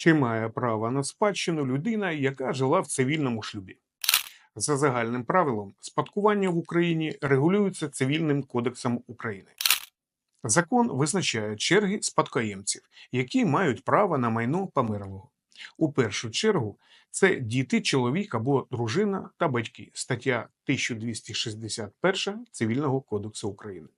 Чи має право на спадщину людина, яка жила в цивільному шлюбі? За загальним правилом, спадкування в Україні регулюється Цивільним кодексом України. Закон визначає черги спадкоємців, які мають право на майно померлого. У першу чергу це діти, чоловік або дружина та батьки, стаття 1261 Цивільного кодексу України.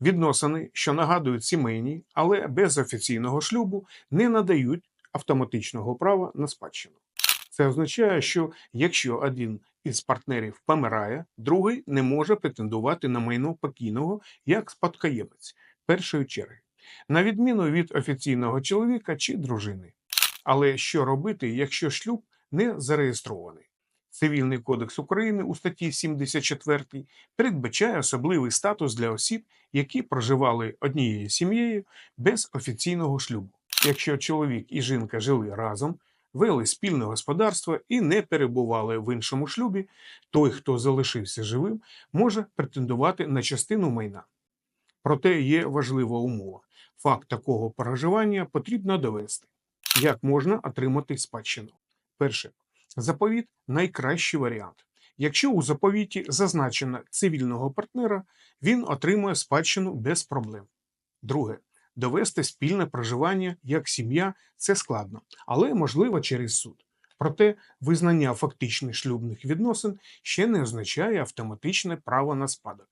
Відносини, що нагадують сімейні, але без офіційного шлюбу, не надають автоматичного права на спадщину. Це означає, що якщо один із партнерів помирає, другий не може претендувати на майно покійного як спадкоємець першої черги, на відміну від офіційного чоловіка чи дружини. Але що робити, якщо шлюб не зареєстрований? Цивільний кодекс України у статті 74 передбачає особливий статус для осіб, які проживали однією сім'єю без офіційного шлюбу. Якщо чоловік і жінка жили разом, вели спільне господарство і не перебували в іншому шлюбі, той, хто залишився живим, може претендувати на частину майна. Проте є важлива умова: факт такого проживання потрібно довести. Як можна отримати спадщину? Перше, заповіт найкращий варіант. Якщо у заповіті зазначено цивільного партнера, він отримує спадщину без проблем. Друге, довести спільне проживання як сім'я це складно, але можливо через суд. Проте визнання фактичних шлюбних відносин ще не означає автоматичне право на спадок.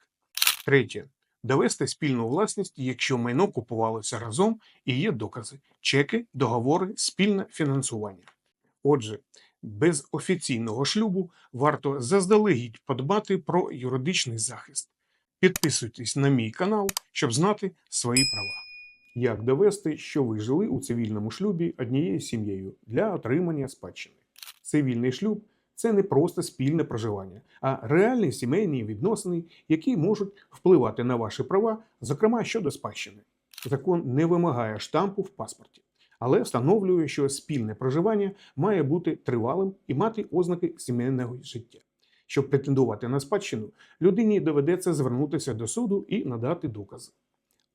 Третє. Довести спільну власність, якщо майно купувалося разом і є докази, чеки, договори, спільне фінансування. Отже, без офіційного шлюбу варто заздалегідь подбати про юридичний захист. Підписуйтесь на мій канал, щоб знати свої права. Як довести, що ви жили у цивільному шлюбі однією сім'єю для отримання спадщини? Цивільний шлюб це не просто спільне проживання, а реальні сімейні відносини, які можуть впливати на ваші права, зокрема щодо спадщини. Закон не вимагає штампу в паспорті, але встановлює, що спільне проживання має бути тривалим і мати ознаки сімейного життя. Щоб претендувати на спадщину, людині доведеться звернутися до суду і надати докази.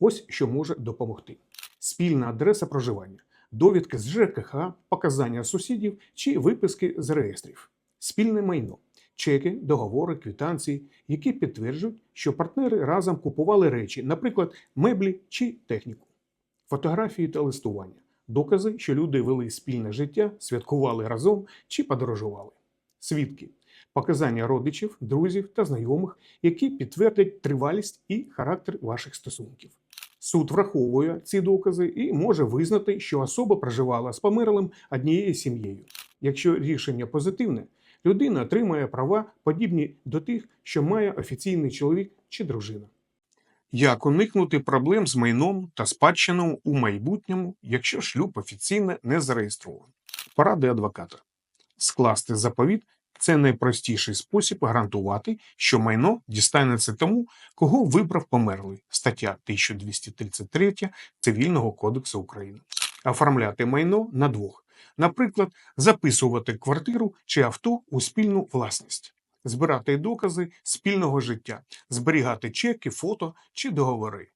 Ось що може допомогти: спільна адреса проживання, довідки з ЖКХ, показання сусідів чи виписки з реєстрів, спільне майно, чеки, договори, квитанції, які підтверджують, що партнери разом купували речі, наприклад, меблі чи техніку, фотографії та листування, докази, що люди вели спільне життя, святкували разом чи подорожували, свідки. Показання родичів, друзів та знайомих, які підтвердять тривалість і характер ваших стосунків. Суд враховує ці докази і може визнати, що особа проживала з померлим однією сім'єю. Якщо рішення позитивне, людина отримає права, подібні до тих, що має офіційний чоловік чи дружина. Як уникнути проблем з майном та спадщиною у майбутньому, якщо шлюб офіційно не зареєстрований? Поради адвоката: скласти заповіт це найпростіший спосіб гарантувати, що майно дістанеться тому, кого вибрав померлий. Стаття 1233 Цивільного кодексу України. Оформляти майно на двох. Наприклад, записувати квартиру чи авто у спільну власність, збирати докази спільного життя, зберігати чеки, фото чи договори.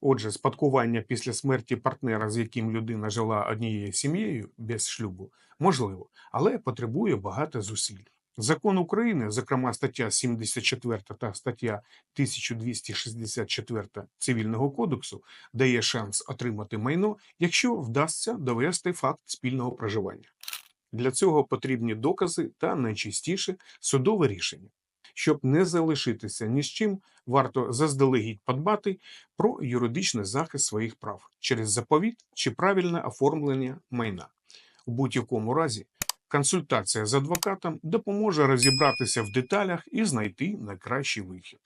Отже, спадкування після смерті партнера, з яким людина жила однією сім'єю без шлюбу, можливо, але потребує багато зусиль. Закон України, зокрема стаття 74 та стаття 1264 Цивільного кодексу, дає шанс отримати майно, якщо вдасться довести факт спільного проживання. Для цього потрібні докази та найчастіше судове рішення. Щоб не залишитися ні з чим, варто заздалегідь подбати про юридичний захист своїх прав через заповіт чи правильне оформлення майна. У будь-якому разі консультація з адвокатом допоможе розібратися в деталях і знайти найкращий вихід.